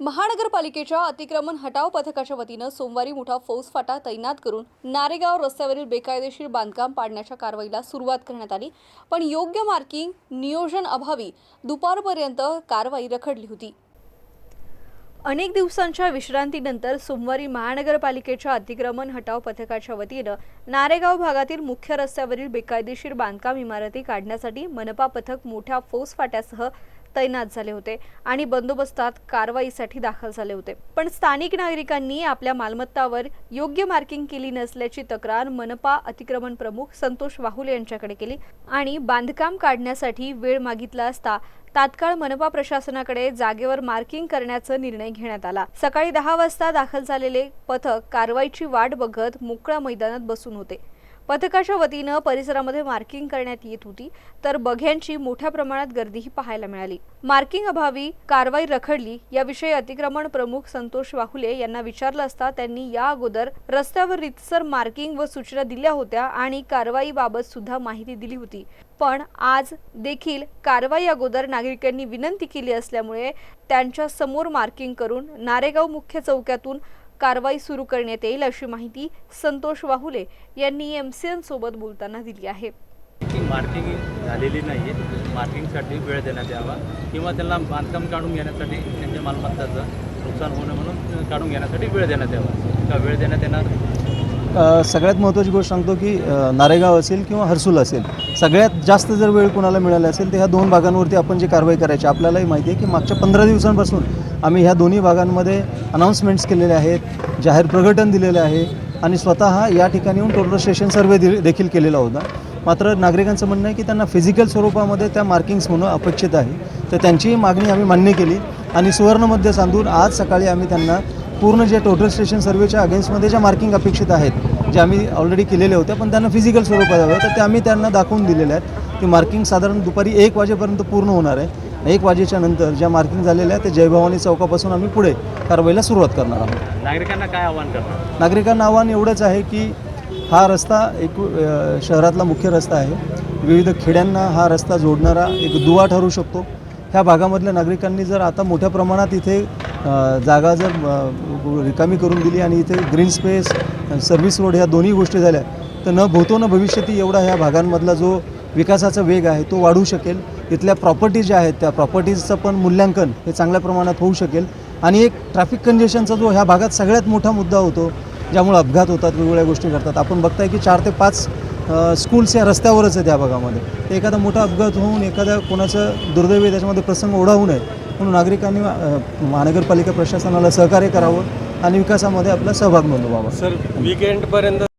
महानगरपालिकेच्या अतिक्रमण हटाव पथकाच्या वतीनं सोमवारी मोठा फौजफाटा तैनात करून नारेगाव रस्त्यावरील बेकायदेशीर बांधकाम पाडण्याच्या कारवाईला सुरुवात करण्यात आली. पण योग्य मार्किंग नियोजन अभावी दुपारपर्यंत कारवाई रखडली होती. अनेक दिवसांच्या विश्रांतीनंतर सोमवारी महानगरपालिकेच्या अतिक्रमण हटाव पथकाच्या वतीनं नारेगाव भागातील मुख्य रस्त्यावरील बेकायदेशीर बांधकाम इमारती काढण्यासाठी मनपा पथक मोठ्या फौजफाट्यासह तैनात झाले होते आणि बंदोबस्तात कारवाईसाठी दाखल झाले होते. पण स्थानिक नागरिकांनी आपल्या मालमत्तावर योग्य मार्किंग केली नसल्याची तक्रार मनपा अतिक्रमण प्रमुख संतोष वाहुले यांच्याकडे केली आणि बांधकाम काढण्यासाठी वेळ मागितला असता तात्काळ मनपा प्रशासनाकडे जागेवर मार्किंग करण्याचा निर्णय घेण्यात आला. सकाळी दहा वाजता दाखल झालेले पथक कारवाईची वाट बघत मोकळ्या मैदानात बसून होते. पथकाच्या वतीनं परिसरामध्ये मार्किंग करण्यात येत होती तर बघ्यांची मोठ्या प्रमाणात गर्दीही पाहायला मिळाली. मार्किंग अभावी कारवाई रखडली याविषयी अतिक्रमण प्रमुख संतोष वाहुले यांना विचारलं असता त्यांनी या अगोदर रस्त्यावर रितसर मार्किंग व सूचना दिल्या होत्या आणि कारवाईबाबत सुद्धा माहिती दिली होती. पण आज देखील कारवाई अगोदर नागरिकांनी विनंती केली असल्यामुळे त्यांच्यासमोर मार्किंग करून नारेगाव मुख्य चौक्यातून कारवाई सुरू करण्यात येईल अशी माहिती संतोष वाहुले यांनी एम सी एन सोबत बोलताना दिली आहे. मार्किंग झालेली नाही आहे मार्किंगसाठी वेळ देण्यात यावा. किंवा त्यांना बांधकाम काढून घेण्यासाठी त्यांच्या मालमत्ताचं नुकसान होणं म्हणून काढून घेण्यासाठी वेळ देण्यात यावा. का वेळ देण्यात येणार? सगळ्यात महत्त्वाची गोष्ट सांगतो की नारेगाव असेल किंवा हर्सूल असेल सगळ्यात जास्त जर वेळ कोणाला मिळाला असेल तर ह्या दोन भागांवरती आपण जी कारवाई करायची आपल्यालाही माहिती आहे की मागच्या पंधरा दिवसांपासून आम्ही ह्या दोन्ही भागांमध्ये अनाऊन्समेंट्स केलेले आहेत जाहीर प्रकटन दिलेले आहे आणि स्वतः या ठिकाणी येऊन टोटल स्टेशन सर्वे दि देखील केलेला होता. मात्र नागरिकांचं म्हणणं आहे की त्यांना फिजिकल स्वरूपामध्ये त्या मार्किंग्स होणं अपेक्षित आहे. तर त्यांचीही मागणी आम्ही मान्य केली आणि सुवर्णमध्ये सांधून आज सकाळी आम्ही त्यांना पूर्ण जे टोटल स्टेशन सर्वेच्या अगेन्स्टमध्ये ज्या मार्किंग अपेक्षित आहेत जे आम्ही ऑलरेडी केलेल्या होत्या पण त्यांना फिजिकल स्वरूपात हव्या तर ते आम्ही त्यांना दाखवून दिलेल्या आहेत. ती मार्किंग साधारण दुपारी एक वाजेपर्यंत पूर्ण होणार आहे. एक वाजेच्या नंतर ज्या मार्किंग झालेल्या आहेत ते जयभवानी चौकापासून आम्ही पुढे कारवाईला सुरुवात करणार आहोत. नागरिकांना काय आव्हान करणार? नागरिकांना आव्हान एवढंच आहे की हा रस्ता एक शहरातला मुख्य रस्ता आहे. विविध खेड्यांना हा रस्ता जोडणारा एक दुवा ठरू शकतो. ह्या भागामधल्या नागरिकांनी जर आता मोठ्या प्रमाणात इथे जागा जर रिकामी करून दिली आणि इथे ग्रीन स्पेस सर्व्हिस रोड ह्या दोन्ही गोष्टी झाल्या तर न भोवतो न भविष्यती एवढा ह्या भागांमधला जो विकासाचा वेग आहे तो वाढू शकेल. इथल्या प्रॉपर्टीज ज्या आहेत त्या प्रॉपर्टीजचं पण मूल्यांकन हे चांगल्या प्रमाणात होऊ शकेल. आणि एक ट्रॅफिक कंजेशनचा जो ह्या भागात सगळ्यात मोठा मुद्दा होतो ज्यामुळे अपघात होतात वेगवेगळ्या गोष्टी घडतात. आपण बघताय की चार ते पाच स्कूल्स या रस्त्यावरच आहेत या भागामध्ये. तर एखादा मोठा अपघात होऊन एखाद्या कोणाचं दुर्दैवी त्याच्यामध्ये प्रसंग ओढावू नये म्हणून नागरिकांनी महानगरपालिका प्रशासनाला सहकार्य करावं आणि विकासामध्ये आपला सहभाग नोंदवावा. सर वीकेंडपर्यंत